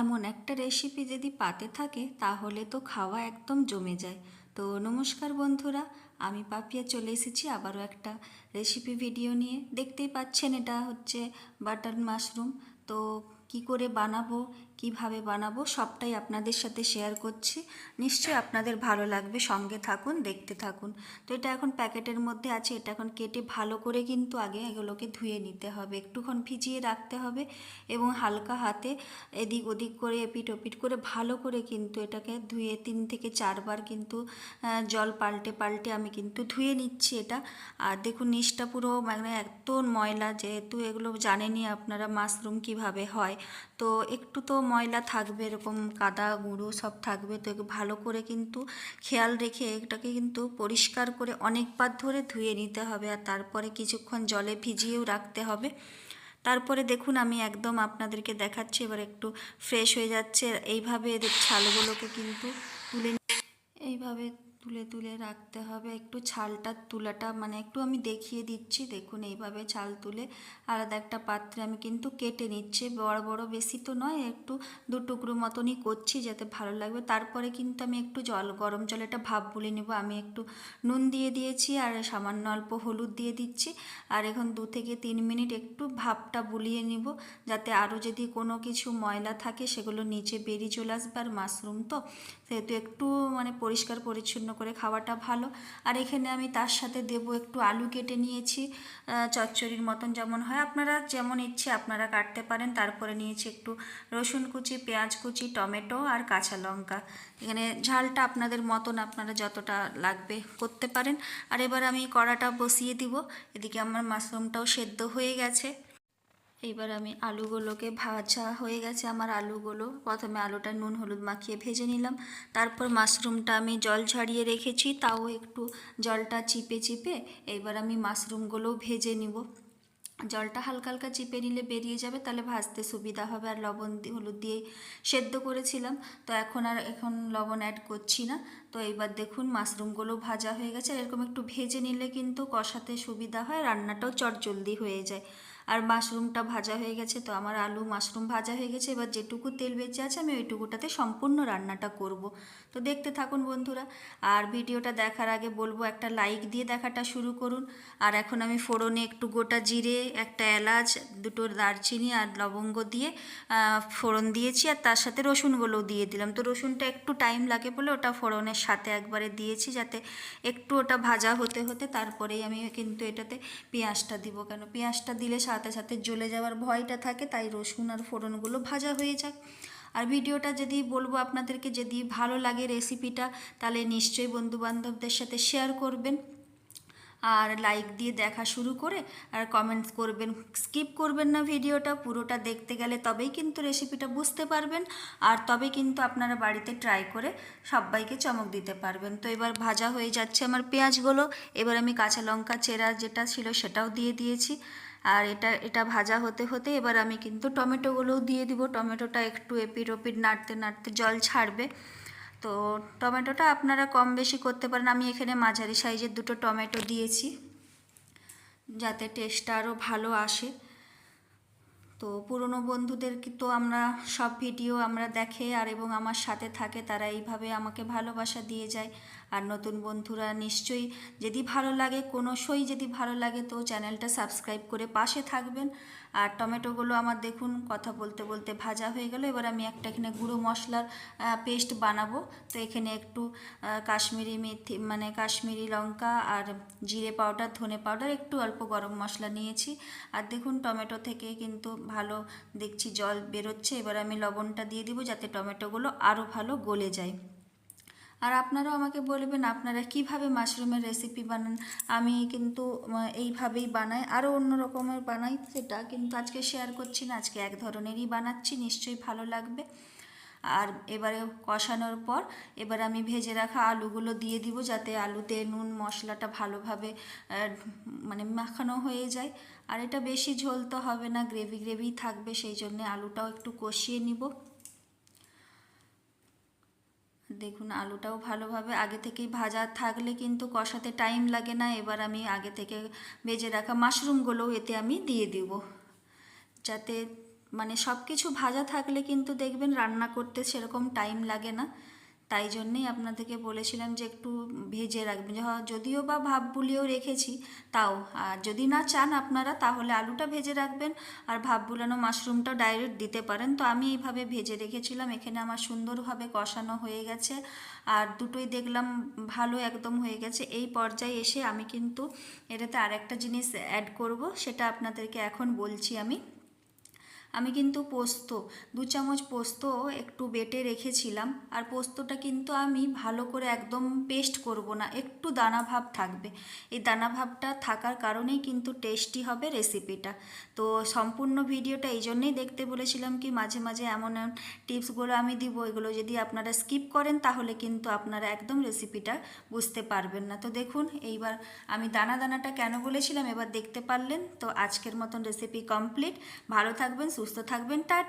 এমন একটা রেসিপি যদি পাতে থাকে, তাহলে তো খাওয়া একদম জমে যায়। তো নমস্কার বন্ধুরা, আমি পাপিয়া চলে এসেছি আবারও একটা রেসিপি ভিডিও নিয়ে। দেখতেই পাচ্ছেন, এটা হচ্ছে বাটার মাশরুম তো কি করে বানাবো কীভাবে বানাবো সবটাই আপনাদের সাথে শেয়ার করছি। নিশ্চয়ই আপনাদের ভালো লাগবে, সঙ্গে থাকুন, দেখতে থাকুন। তো এটা এখন প্যাকেটের মধ্যে আছে, এটা এখন কেটে ভালো করে কিন্তু আগে এগুলোকে ধুয়ে নিতে হবে। একটুক্ষণ ভিজিয়ে রাখতে হবে এবং হালকা হাতে এদিক ওদিক করে, এপিট ওপিট করে ভালো করে কিন্তু এটাকে ধুয়ে তিন থেকে চারবার কিন্তু জল পাল্টে পাল্টে আমি কিন্তু ধুয়ে নিচ্ছি এটা। আর দেখুন নিচটা পুরো মানে এত ময়লা, যেহেতু এগুলো জানেনই আপনারা মাশরুম কীভাবে হয়। তো একটু তো ময়লা থাকবে, এরকম কাদা, গুঁড়ো সব থাকবে। তো ভালো করে কিন্তু খেয়াল রেখে এটাকে কিন্তু পরিষ্কার করে অনেকবার ধরে ধুয়ে নিতে হবে আর তারপরে কিছুক্ষণ জলে ভিজিয়েও রাখতে হবে। তারপরে দেখুন আমি একদম আপনাদেরকে দেখাচ্ছি, এবার একটু ফ্রেশ হয়ে যাচ্ছে। এইভাবে এদের ছালগুলোকে কিন্তু তুলে এইভাবে তুলে তুলে রাখতে হবে। একটু ছালটা, তুলাটা মানে একটু আমি দেখিয়ে দিচ্ছি। দেখুন, এইভাবে ছাল তুলে আলাদা একটা পাত্রে আমি কিন্তু কেটে নিচ্ছি। বড় বড় বেশি তো নয়, একটু দু টুকরো মতনই করছি যাতে ভালো লাগবে। তারপরে কিন্তু আমি একটু জল, গরম জলে একটা ভাপ বলে নেব। আমি একটু নুন দিয়ে দিয়েছি আর সামান্য অল্প হলুদ দিয়ে দিচ্ছি। আর এখন দু থেকে তিন মিনিট একটু ভাপটা বুলিয়ে নিব। যাতে আরও যদি কোনো কিছু ময়লা থাকে, সেগুলো নিচে বেরিয়ে চলে আসবে আর মাশরুম তো। সেহেতু একটু মানে পরিষ্কার পরিচ্ছন্ন করে খাওয়াটা ভালো। আর এখানে আমি তার সাথে দেব একটু আলু কেটে নিয়েছি চচ্চড়ির মতন যেমন হয়। আপনারা যেমন ইচ্ছে আপনারা কাটতে পারেন। তারপরে নিয়েছি একটু রসুন কুচি, পেঁয়াজ কুচি, টমেটো আর কাঁচা লঙ্কা। এখানে ঝালটা আপনাদের মতন আপনারা যতটা লাগবে করতে পারেন। আর এবার আমি কড়াটা বসিয়ে দিব। এদিকে আমার মাশরুমটাও সেদ্ধ হয়ে গেছে। এইবার আমি আলুগুলোকে ভাজা হয়ে গেছে আমার আলুগুলো। প্রথমে আলুটা নুন হলুদ মাখিয়ে ভেজে নিলাম। তারপর মাশরুমটা আমি জল ঝাড়িয়ে রেখেছি, তাও একটু জলটা চিপে চিপে। এইবার আমি মাশরুমগুলোও ভেজে নিব। জলটা হালকা হালকা চিপে নিলে বেরিয়ে যাবে, তাহলে ভাজতে সুবিধা হবে। আর লবণ হলুদ দিয়ে সেদ্ধ করেছিলাম, তো এখন আর এখন লবণ অ্যাড করছি না। তো এইবার দেখুন মাশরুমগুলো ভাজা হয়ে গেছে। এরকম একটু ভেজে নিলে কিন্তু কষাতে সুবিধা হয়, রান্নাটাও চটজলদি হয়ে যায়। আর মাশরুমটা ভাজা হয়ে গেছে, তো আমার আলু মাশরুম ভাজা হয়ে গেছে। এবার যেটুকু তেল বেঁচে আছে, আমি ওইটুকুটাতে সম্পূর্ণ রান্নাটা করব। তো দেখতে থাকুন বন্ধুরা, আর ভিডিওটা দেখার আগে বলব, একটা লাইক দিয়ে দেখাটা শুরু করুন। আর এখন আমি ফোড়নে একটু গোটা জিরে, একটা এলাচ, দুটো দারচিনি আর লবঙ্গ দিয়ে ফোড়ন দিয়েছি। আর তার সাথে রসুনগুলোও দিয়ে দিলাম। তো রসুনটা একটু টাইম লাগে বলে ওটা ফোড়নের সাথে একবারে দিয়েছি, যাতে একটু ওটা ভাজা হতে হতে তারপরেই আমি কিন্তু এটাতে পেঁয়াজটা দিব। কেন? পেঁয়াজটা দিলে সাথে সাথে জ্বলে যাওয়ার ভয়টা থাকে, তাই রসুন আর ফোড়নগুলো ভাজা হয়ে যাক। আর ভিডিওটা যদি বলব আপনাদেরকে, যদি ভালো লাগে রেসিপিটা, তাহলে নিশ্চয়ই বন্ধুবান্ধবদের সাথে শেয়ার করবেন। আর লাইক দিয়ে দেখা শুরু করে, আর কমেন্টস করবেন। স্কিপ করবেন না ভিডিওটা, পুরোটা দেখতে গেলে তবেই কিন্তু রেসিপিটা বুঝতে পারবেন। আর তবে কিন্তু আপনারা বাড়িতে ট্রাই করে সবাইকে চমক দিতে পারবেন। তো এবার ভাজা হয়ে যাচ্ছে আমার পেঁয়াজগুলো। এবার আমি কাঁচা লঙ্কা চেরা যেটা ছিল সেটাও দিয়ে দিয়েছি। আর এটা এটা ভাজা হতে হতে এবার আমি কিন্তু টমেটোগুলোও দিয়ে দিব। টমেটোটা একটু এপিট ওপিট নাড়তে নাড়তে জল ছাড়বে। তো টমেটোটা আপনারা কম বেশি করতে পারেন। আমি এখানে মাঝারি সাইজের দুটো টমেটো দিয়েছি যাতে টেস্টটা আরও ভালো আসে। তো পুরনো বন্ধুদেরকে তো আমরা সব ভিডিও আমরা দেখে আর এবং আমার সাথে থাকে, তারা এইভাবে আমাকে ভালোবাসা দিয়ে যায়। আর নতুন বন্ধুরা নিশ্চয়ই যদি ভালো লাগে কোনো সই যদি ভালো লাগে তো চ্যানেলটা সাবস্ক্রাইব করে পাশে থাকবেন। আর টমেটোগুলো আমার দেখুন, কথা বলতে বলতে ভাজা হয়ে গেল। এবার আমি একটা এখানে গুঁড়ো মশলার পেস্ট বানাবো। তো এখানে একটু কাশ্মীরি মেথি মানে কাশ্মীরি লঙ্কা আর জিরে পাউডার, ধনে পাউডার, একটু অল্প গরম মশলা নিয়েছি। আর দেখুন, টমেটো থেকে কিন্তু ভালো দেখছি জল বেরোচ্ছে। এবার আমি লবণটা দিয়ে দিব যাতে টমেটোগুলো আরও ভালো গলে যায়। আর আপনারাও আমাকে বলবেন আপনারা কীভাবে মাশরুমের রেসিপি বানান। আমি কিন্তু এইভাবেই বানাই। আরও অন্য রকমের বানাই সেটা, কিন্তু আজকে শেয়ার করছি না, আজকে এক ধরনেরই বানাচ্ছি, নিশ্চয়ই ভালো লাগবে। আর এবারে কষানোর পর, এবার আমি ভেজে রাখা আলুগুলো দিয়ে দিব যাতে আলুতে নুন, মশলাটা ভালোভাবে মানে মাখানো হয়ে যায়। আর এটা বেশি ঝোল তো হবে না গ্রেভি গ্রেভি থাকবে, সেই জন্য আলুটাও একটু কষিয়ে নিব। দেখুন, আলুটাও ভালোভাবে আগে থেকেই ভাজা থাকলে কিন্তু কষাতে টাইম লাগে না। এবার আমি আগে থেকে ভেজে রাখা মাশরুমগুলোও এতে আমি দিয়ে দিব। যাতে মানে সব কিছু ভাজা থাকলে কিন্তু দেখবেন রান্না করতে সেরকম টাইম লাগে না। তাই জন্যেই আপনাদেরকে বলেছিলাম যে একটু ভেজে রাখবেন। যদিও বা ভাব বুলিয়েও রেখেছি, তাও। আর যদি না চান আপনারা, তাহলে আলুটা ভেজে রাখবেন আর ভাব বুলানো মাশরুমটা ডাইরেক্ট দিতে পারেন। তো আমি এইভাবে ভেজে রেখেছিলাম, এখানে আমার সুন্দরভাবে কষানো হয়ে গেছে। আর দুটোই দেখলাম ভালো একদম হয়ে গেছে। এই পর্যায়ে এসে আমি কিন্তু এটাতে আরেকটা জিনিস অ্যাড করব, সেটা আপনাদেরকে এখন বলছি আমি। আমি কিন্তু পোস্ত, দু চামচ পোস্ত একটু বেটে রেখেছিলাম। আর পোস্তটা কিন্তু আমি ভালো করে একদম পেস্ট করব না, একটু দানা ভাব থাকবে। এই দানা ভাবটা থাকার কারণেই কিন্তু টেস্টি হবে রেসিপিটা। তো সম্পূর্ণ ভিডিওটা এই জন্যেই দেখতে বলেছিলাম কি, মাঝে মাঝে এমন এমন টিপসগুলো আমি দিব, এগুলো যদি আপনারা স্কিপ করেন তাহলে কিন্তু আপনারা একদম রেসিপিটা বুঝতে পারবেন না। তো দেখুন, এইবার আমি দানা দানাটা কেন বলেছিলাম, এবার দেখতে পারলেন। তো আজকের মতন রেসিপি কমপ্লিট। ভালো থাকবেন সুস্থ থাকবেন টাটা।